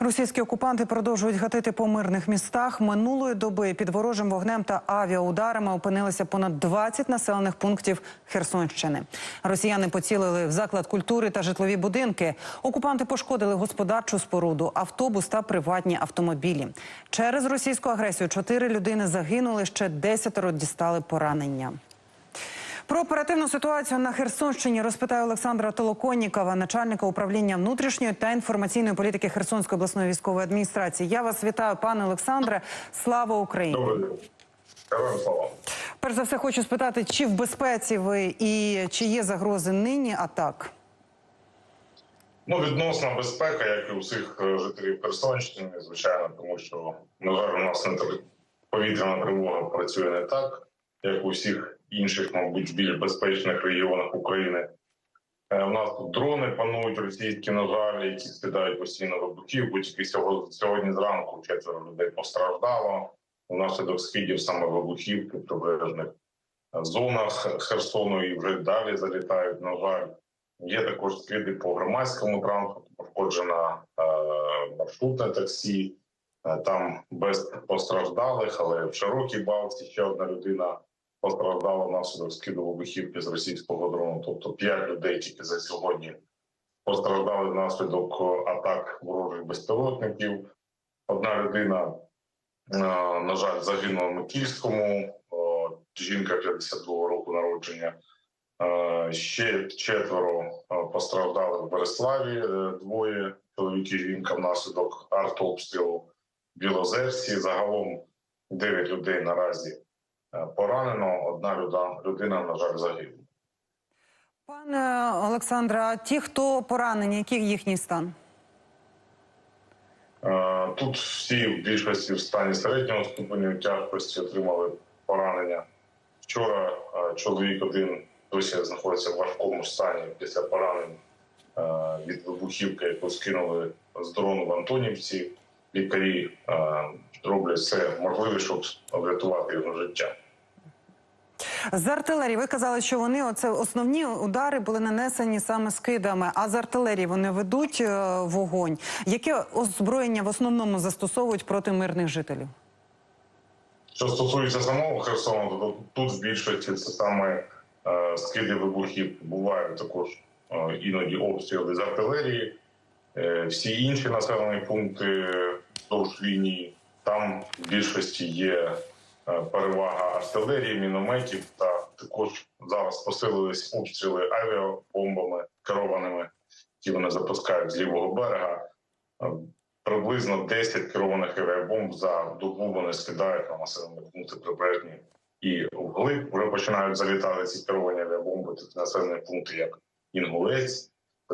Російські окупанти продовжують гатити по мирних містах. Минулої доби під ворожим вогнем та авіаударами опинилися понад 20 населених пунктів Херсонщини. Росіяни поцілили в заклад культури та житлові будинки. Окупанти пошкодили господарчу споруду, автобус та приватні автомобілі. Через російську агресію чотири людини загинули, ще десятеро дістали поранення. Про оперативну ситуацію на Херсонщині розпитає Олександра Толоконнікова, начальника управління внутрішньої та інформаційної політики Херсонської обласної військової адміністрації. Я вас вітаю, пане Олександре. Слава Україні! Героям слава. Перш за все, хочу спитати, чи в безпеці ви і чи є загрози нині атак? Ну, відносна безпека, як і у всіх е, жителів Херсонщини, звичайно, тому що, на жаль, у нас повітряна тривога працює не так, як у всіх інших, мабуть, більш безпечних регіонах України. Е, У нас тут дрони панують російські, на жаль, які скидають постійно вибухівку. Тільки сьогодні, зранку четверо людей постраждало внаслідок скидів саме вибухівки в прибережних зонах Херсону і вже далі залітають. На жаль, є також скиди по громадському транспорту, пошкоджена е, маршрутне таксі. Е, Там без постраждалих, але в широкій балці ще одна людина постраждала внаслідок скиду вибухівки з російського дрону. Тобто п'ять людей тільки за сьогодні постраждали внаслідок е, атак ворожих безпілотників. Одна людина, е, на жаль, загинула в Микільському, о, жінка 52 року народження. Е, Ще четверо е, постраждали в Береславі. е, Двоє чоловік і жінка внаслідок артобстрілу в Білозерці. Загалом 9 людей наразі е, поранено. Одна людина, на жаль, загинула. Пане Олександре, а ті, хто поранені, який їхній стан? Е, Тут всі в більшості в стані середнього ступеню тяжкості отримали поранення. Вчора е, чоловік один досі знаходиться в важкому стані після поранень е, від вибухівки, яку скинули з дрону в Антонівці. Лікарі е, роблять все можливе, щоб врятувати його життя. З артилерії ви казали, що вони оце основні удари були нанесені саме скидами. А з артилерії вони ведуть е, вогонь. Яке озброєння в основному застосовують проти мирних жителів? Що стосується самого Херсону, то тут в більшості це саме е, скиди вибухів. Бувають також е, іноді обстріли з артилерії. Е, всі інші населені пункти вздовж лінії там в більшості є перевага артилерії, мінометів та також зараз посилились обстріли авіабомбами керованими, які вони запускають з лівого берега. Е, приблизно 10 керованих авіабомб за добу вони скидають на населені пункти прибережні і вглиб вже починають залітати ці керовані авіабомби. Такі населені пункти, як Інгулець,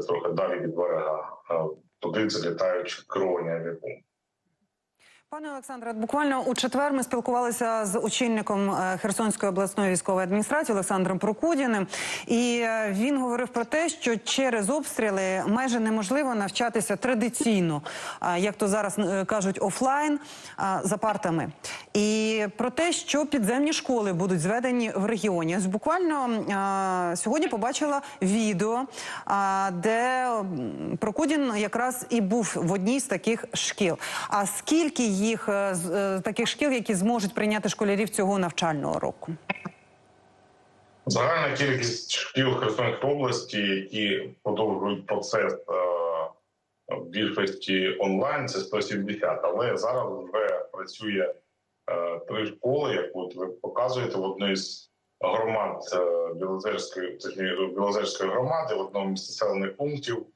трохи далі від берега. е, Туди залітають керовані авіабомби. Пане Олександре, буквально у четвер ми спілкувалися з очільником е, Херсонської обласної військової адміністрації Олександром Прокудіним, і е, він говорив про те, що через обстріли майже неможливо навчатися традиційно, е, як то зараз кажуть, офлайн за партами. І про те, що підземні школи будуть зведені в регіоні. Ось буквально сьогодні побачила відео, де Прокудін якраз і був в одній з таких шкіл. А скільки їх е, е, таких шкіл, які зможуть прийняти школярів цього навчального року? Загальна кількість шкіл Херсонської області, які продовжують процес е, в більшості онлайн, це 170. Але зараз вже працює е, три школи, як от ви показуєте в одній з громад е, Білозерської, Білозерської громади, в одному з населених пунктів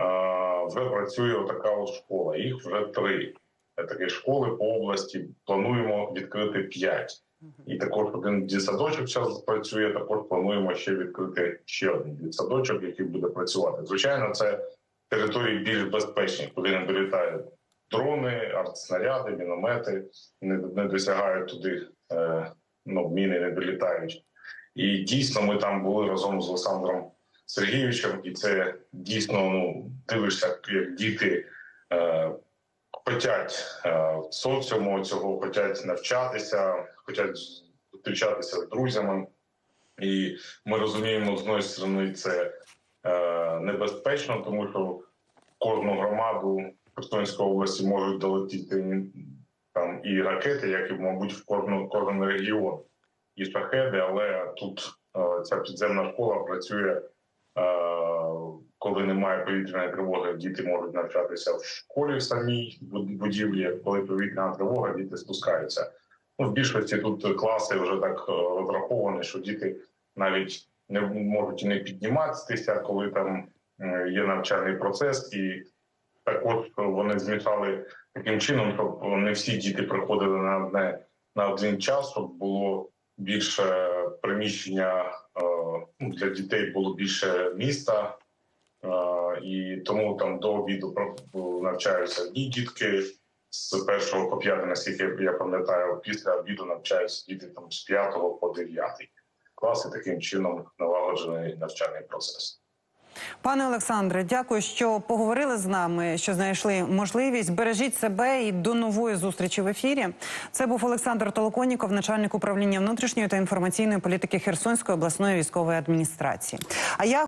е, вже працює така школа. Їх вже три. Такі школи по області плануємо відкрити п'ять. І також один дитсадочок зараз працює. Також плануємо ще відкрити ще один дитсадочок, який буде працювати. Звичайно, це території більш безпечні, куди не долітають дрони, артснаряди, міномети, не, не досягають туди, е, ну міни не долітають. І дійсно, ми там були разом з Олександром Сергійовичем, і це дійсно ну дивишся, як діти. Е, Хотять е, соціуму цього, хочуть навчатися, хочуть зустрічатися з друзями, і ми розуміємо з одної сторони це е, небезпечно, тому що кожну громаду Херсонської області можуть долетіти там і ракети, як і, мабуть, в кожну кожен регіон, і шахеди, але тут е, ця підземна школа працює. Коли немає повітряної тривоги, діти можуть навчатися в школі в самій будівлі. Коли повітряна тривога, діти спускаються. Ну, в більшості тут класи вже так е, розраховані, що діти навіть не можуть і не підніматися, коли там е, є навчальний процес, і також вони змішали таким чином, щоб не всі діти приходили на одне на один час, щоб було більше приміщення е, ну, для дітей було більше міста. І тому там до обіду навчаються одні дітки з першого по п'ятий, наскільки я пам'ятаю, після обіду навчаються діти там з п'ятого по дев'ятий клас, і таким чином налагоджений навчальний процес. Пане Олександре, дякую, що поговорили з нами, що знайшли можливість. Бережіть себе і до нової зустрічі в ефірі. Це був Олександр Толоконіков, начальник управління внутрішньої та інформаційної політики Херсонської обласної військової адміністрації. А я